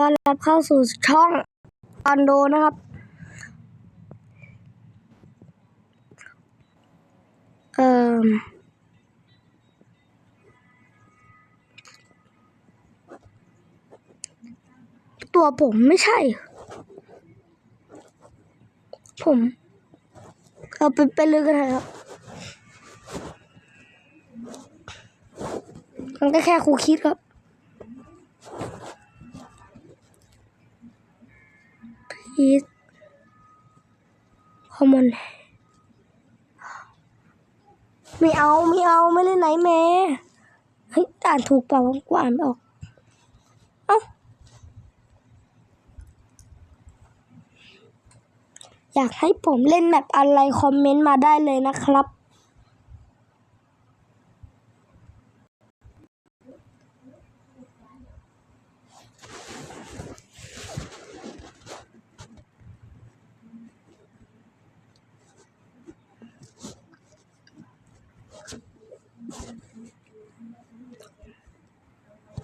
ต้อนรับเข้าสู่ช่องคอนโดนะครับ เอ่อตัวผมไม่ใช่ ผม เอาไปไปเลยกันเถอะครับมันก็แค่ครูคิดครับ อน ไม่เอาไม่เอาไม่เล่นไหนแม่เฮ้ยอ่านถูกเปล่ากูอ่านไม่ออกเอ้าอยากให้ผมเล่นแบบอะไรคอมเมนต์มาได้เลยนะครับ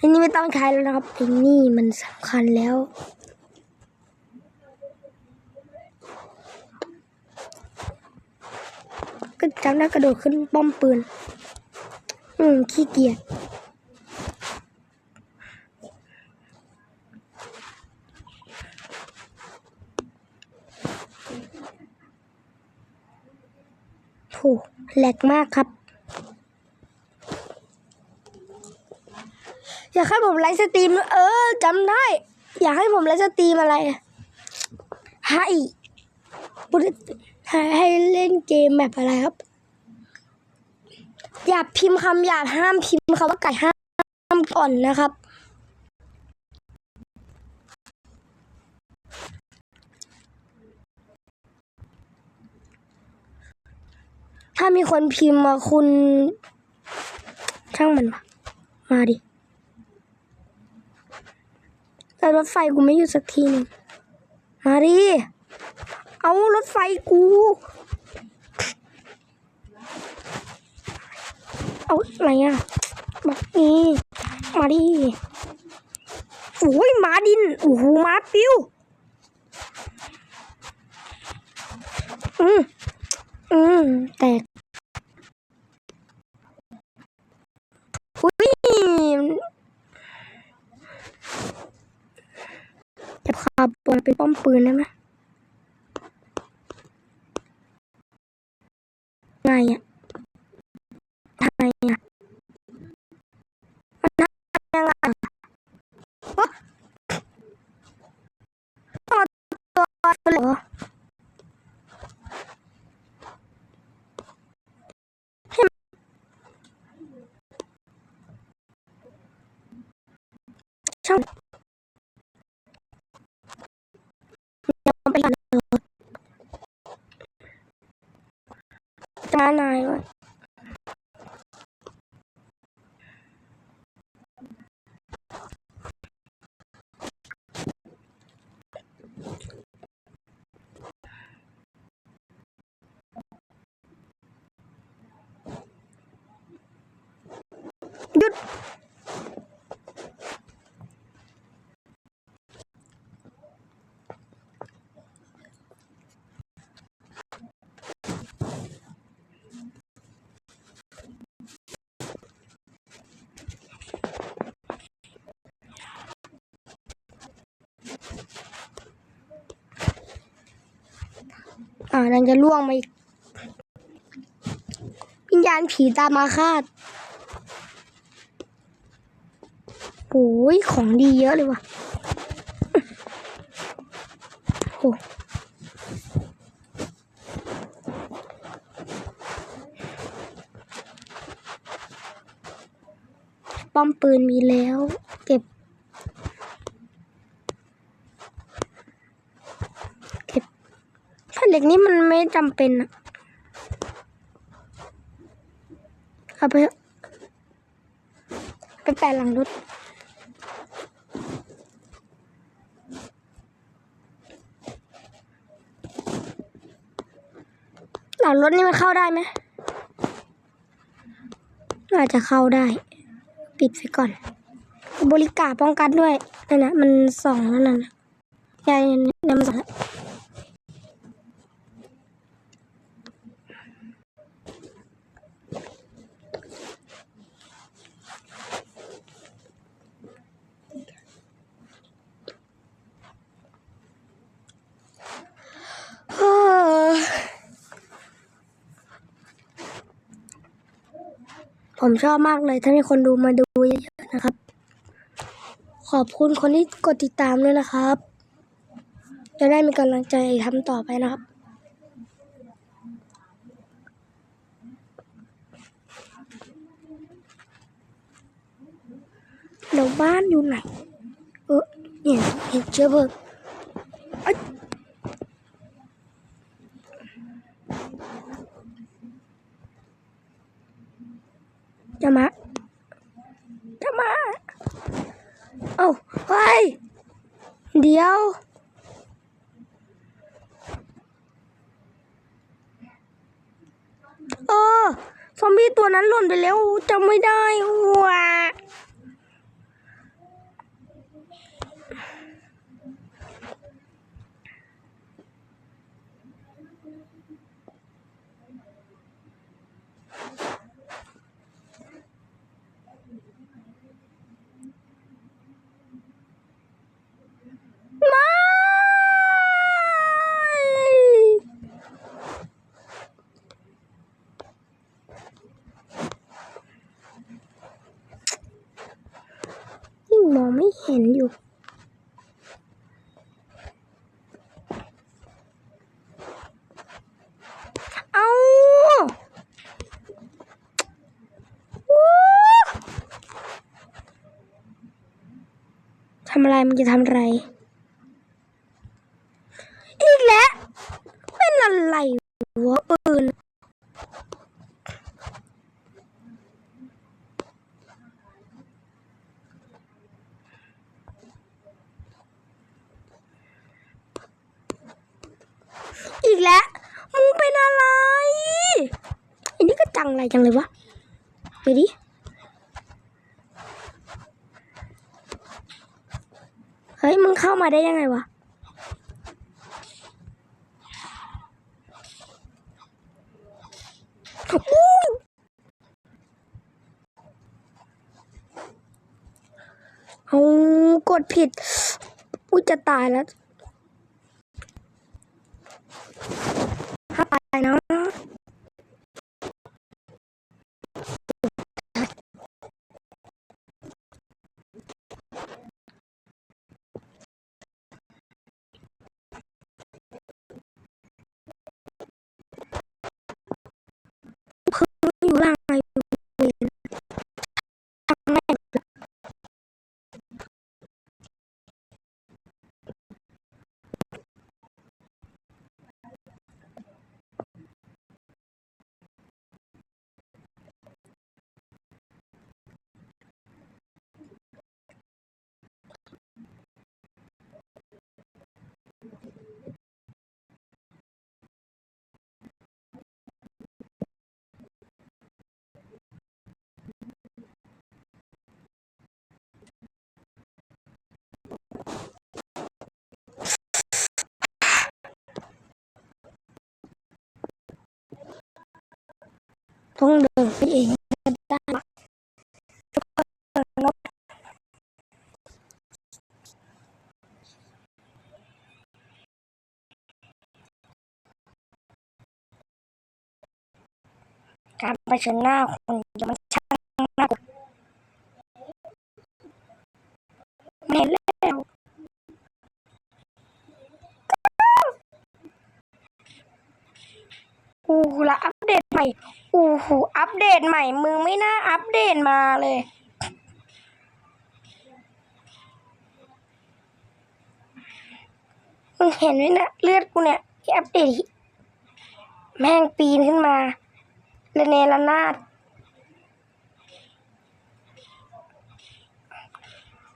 อันนี้ไม่ต้องใช้แล้วนะครับไอ้นี่มันสำคัญแล้ว ก็จำได้กระโดดขึ้นป้อมปืน อืม ขี้เกียจโหแหลกมากครับ อยากให้ผมไลฟ์สตรีม เออจำได้ อยากให้ผมไลฟ์สตรีมอะไร ให้ให้เล่นเกมแบบอะไรครับ อย่าพิมพ์คำหยาบห้ามพิมพ์คำว่าไก่ห้ามก่อนนะครับถ้ามีคนพิมพ์มาคุณ ช่างมันวะมาดิ แต่รถไฟกูไม่อยู่สักทีหนึงมาดิเอารถไฟกู เอาอะไรอะมานี่มาดิโอ้ยหมาดินโอ้โหหมาปิ้วอืมอืมแตกอุ้ยจะ พาปวนเป็นป้อมปืนได้ไหมไงอะทำไมอะมันทำยังไงอะวะต่อตัวเหรอช่างยังไปก่อนเลย จะม อ่านันจะล่วงมาอีกวิญญาณผีตามมาคาดโอ้ยของดีเยอะเลยว่ะโอ้ป้อมปืนมีแล้ว เก็บ เก็บ ถ้าเหล็กนี้มันไม่จำเป็นอะเอาไปไปแปะหลังรถหลังรถนี่มันเข้าได้ไหมอาจจะเข้าได้ ปิดไว้ก่อน บริการป้องกันด้วยนั่นนะมันสองแล้วนั่นนะยายเนี่ยมันสองแล้ว ผมชอบมากเลยถ้ามีคนดูมาดูเยอะๆนะครับ ขอบคุณคนที่กดติดตามด้วยนะครับ จะได้มีกำลังใจทำต่อไปนะครับแล้วบ้านอยู่ไหน เออเห็นเห็นเชื้อเพลิงเอ้ย จะมา จะมา เอ้าเฮ้ย เดี๋ยวเออ ซอมบี้ตัวนั้นหล่นไปแล้วจำไม่ได้ว่ะไม่ยิ่งมองไม่เห็นอยู่ เอาวู้ทำอะไรมันจะทำอะไร อีกแล้ว เป็นอะไรวะปืนอีกแล้วมึงเป็นอะไรอันนี้ก็จังอะไรจังเลยวะไปดิ เฮ้ย มามาได้ยังไงวะอู้เอากดผิด อุ้ยจะตายแล้ว ต้องเดินไปเองได้กคนเนอะการไปชิญหน้าคนจะมันช่างน่ากลัวไม่เห็นแล้วโอ้โหละ ม่โอ้โหอัปเดตใหม่ มึงไม่น่าอัปเดตมาเลย มึงเห็นไหมนะเลือดกูเนี่ยที่อัปเดตแม่งปีนขึ้นมาละเนระนาด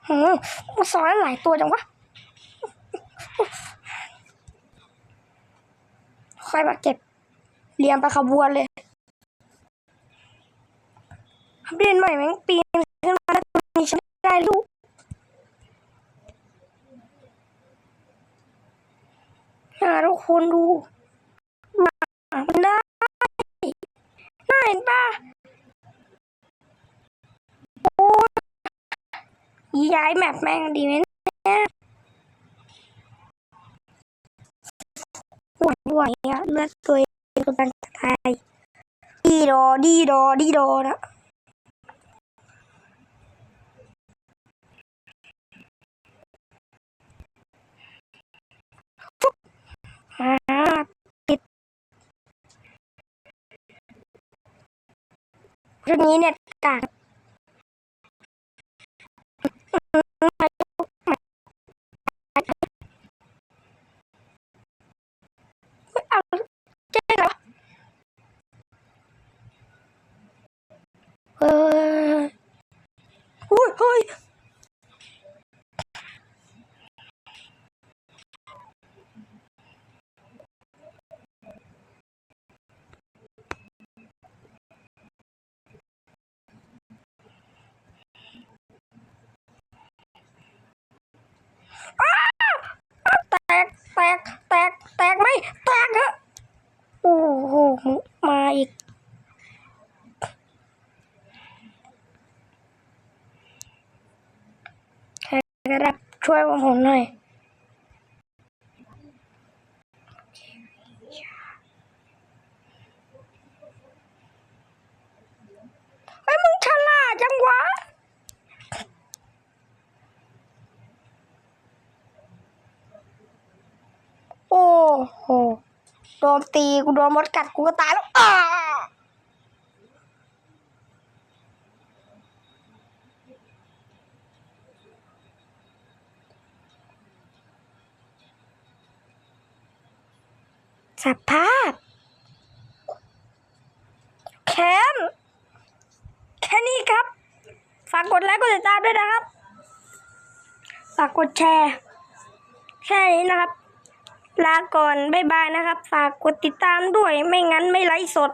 หืมซ้อนหลายตัวจังวะคอยมาเก็บ เรียงไปขบวนเลยอัปเดตใหม่แม่งปีนขึ้นมาแล้วนี้ฉันได้ลูกหาทุกคนดูหมามันได้น่าเห็นปะโอ้ย้ายแมปแม่งดีไหมเนี่ยหวานไหวอะเลือดตัวเอง กำลังจะตายดีดอดีดอดีดอนะติดเรื่องนี้เนี่ยกากไม่เอาเจ๊เหรอเฮ้ยอุ้ยเฮ้ย แตก แตก แตก แตกไหมแตกเหอะโอ้โห มาอีก ใครก็ได้ ช่วยผมหน่อยเฮ้ยมึงฉลาดจังวะโอ้โหโดนตีกูโดนมดกัดกูก็ตายแล้วอ้า สภาพ แค้นแค่นี้ครับ ฝากกดไลค์กดติดตามด้วยนะครับ ฝากกดแชร์ แค่นี้นะครับ ลาก่อน บ๊ายบายนะครับ ฝากกดติดตามด้วย ไม่งั้นไม่ไลฟ์สด